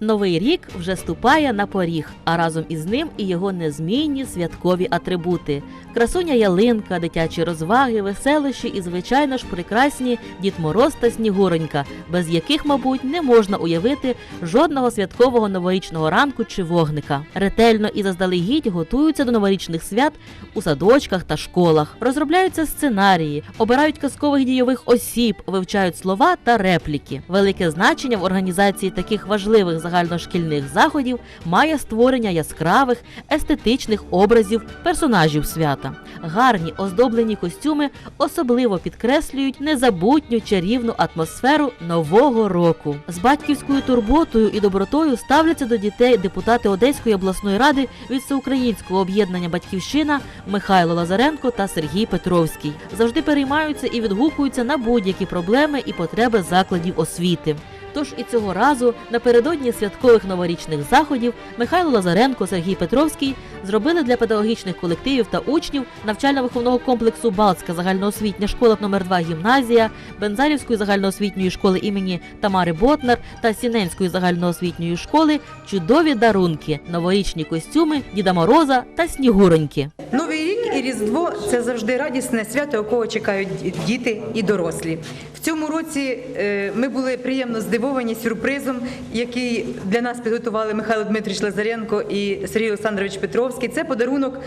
Новий рік вже ступає на поріг, а разом із ним і його незмінні святкові атрибути: красуня ялинка, дитячі розваги, веселощі і, звичайно ж, прекрасні Дід Мороз та Снігуронька, без яких, мабуть, не можна уявити жодного святкового новорічного ранку чи вогника. Ретельно і заздалегідь готуються до новорічних свят у садочках та школах, розробляються сценарії, обирають казкових дійових осіб, вивчають слова та репліки. Велике значення в організації таких важливих загальношкільних заходів має створення яскравих естетичних образів персонажів свята. Гарні оздоблені костюми особливо підкреслюють незабутню чарівну атмосферу нового року. З батьківською турботою і добротою ставляться до дітей депутати Одеської обласної ради від всеукраїнського об'єднання Батьківщина Михайло Лазаренко та Сергій Петровський. Завжди переймаються і відгукуються на будь-які проблеми і потреби закладів освіти. Тож і цього разу, напередодні святкових новорічних заходів, Михайло Лазаренко, Сергій Петровський зробили для педагогічних колективів та учнів навчально-виховного комплексу Балтська загальноосвітня школа номер 2 гімназія, Бензарівської загальноосвітньої школи імені Тамари Ботнар та Сіненської загальноосвітньої школи чудові дарунки, новорічні костюми Діда Мороза та Снігуроньки. Новий рік і Різдво це завжди радісне свято, якого чекають діти і дорослі. Цьому році е, ми були приємно здивовані сюрпризом, який для нас підготували Михайло Дмитрович Лазаренко і Сергій Олександрович Петровський. Це подарунок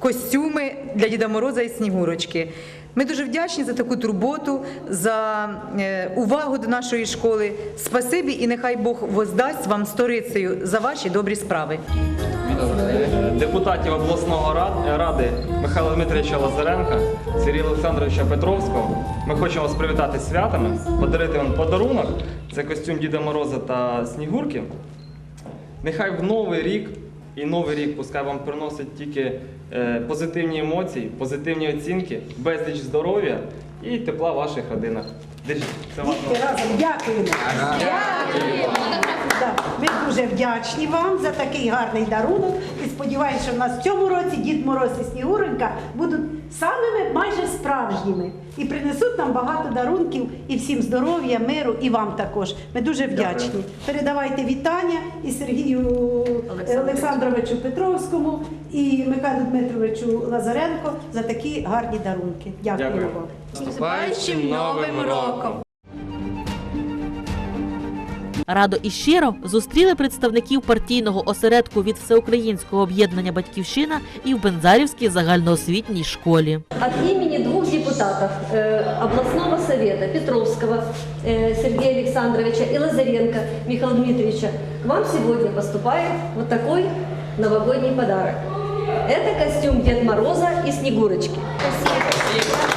костюми для Діда Мороза і Снігурочки. Ми дуже вдячні за таку турботу, за е, увагу до нашої школи. Спасибі і нехай Бог воздасть вам сторицею за ваші добрі справи. депутатів обласного рад- ради Михайла Дмитровича Лазаренка, Сергія Олександровича Петровського. Ми хочемо вас привітати святами, подарити вам подарунок. Це костюм Діда Мороза та Снігурки. Нехай в новий рік і новий рік пускай вам приносить тільки е, позитивні емоції, позитивні оцінки, безліч здоров'я і тепла в ваших родинах. Держіть, це вам. Разом дякуємо. Дякуємо. Ми дуже вдячні вам за такий гарний дарунок і сподіваємося, що в нас в цьому році Дід Мороз і Снігуронька будуть самими майже справжніми і принесуть нам багато дарунків і всім здоров'я, миру, і вам також. Ми дуже вдячні. Передавайте вітання і Сергію Олександровичу Петровському, і Михайлу Дмитровичу Лазаренко за такі гарні дарунки. Дякуємо Дякую. вам. Наступаючим новим роком! Радо і щиро зустріли представників партійного осередку від всеукраїнського об'єднання Батьківщина і в Бензарівській загальноосвітній школі. От имени двух депутатов э, областного совета Петровского э, Сергея Александровича и Лазаренко Михаила Дмитриевича к вам сегодня поступает вот такой новогодний подарок. Это костюм Дед Мороза и Снегурочки. Dashing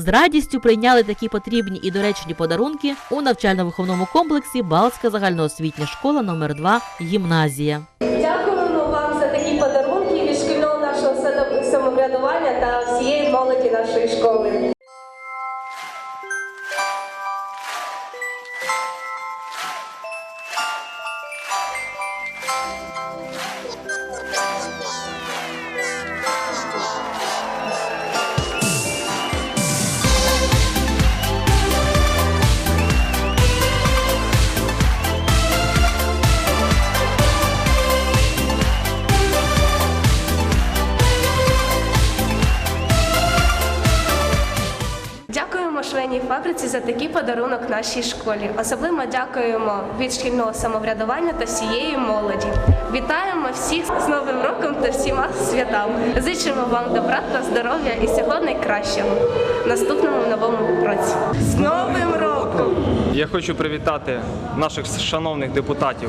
З радістю прийняли такі потрібні і доречні подарунки у навчально-виховному комплексі Балтська загальноосвітня школа номер 2 гімназія. Дякуємо вам за такі подарунки від шкільного нашого самоврядування та всієї молоді нашої школи. Швейній фабриці за такий подарунок нашій школі. Особливо дякуємо від шкільного самоврядування та всієї молоді. Вітаємо всіх з Новим роком та всіма святами. Зичимо вам добра та здоров'я і всього найкращого в наступному новому році. З Новим роком! Я хочу привітати наших шановних депутатів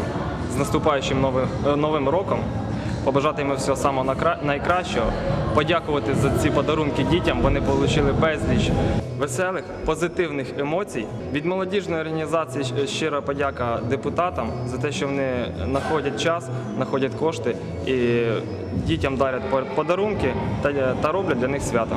з наступаючим новим, е, новим роком. Побажати їм всього самого найкращого, подякувати за ці подарунки дітям. Вони отримали безліч веселих, позитивних емоцій. Від молодіжної організації щира подяка депутатам за те, що вони знаходять час, знаходять кошти і дітям дарять по- подарунки та, роблять для них свято.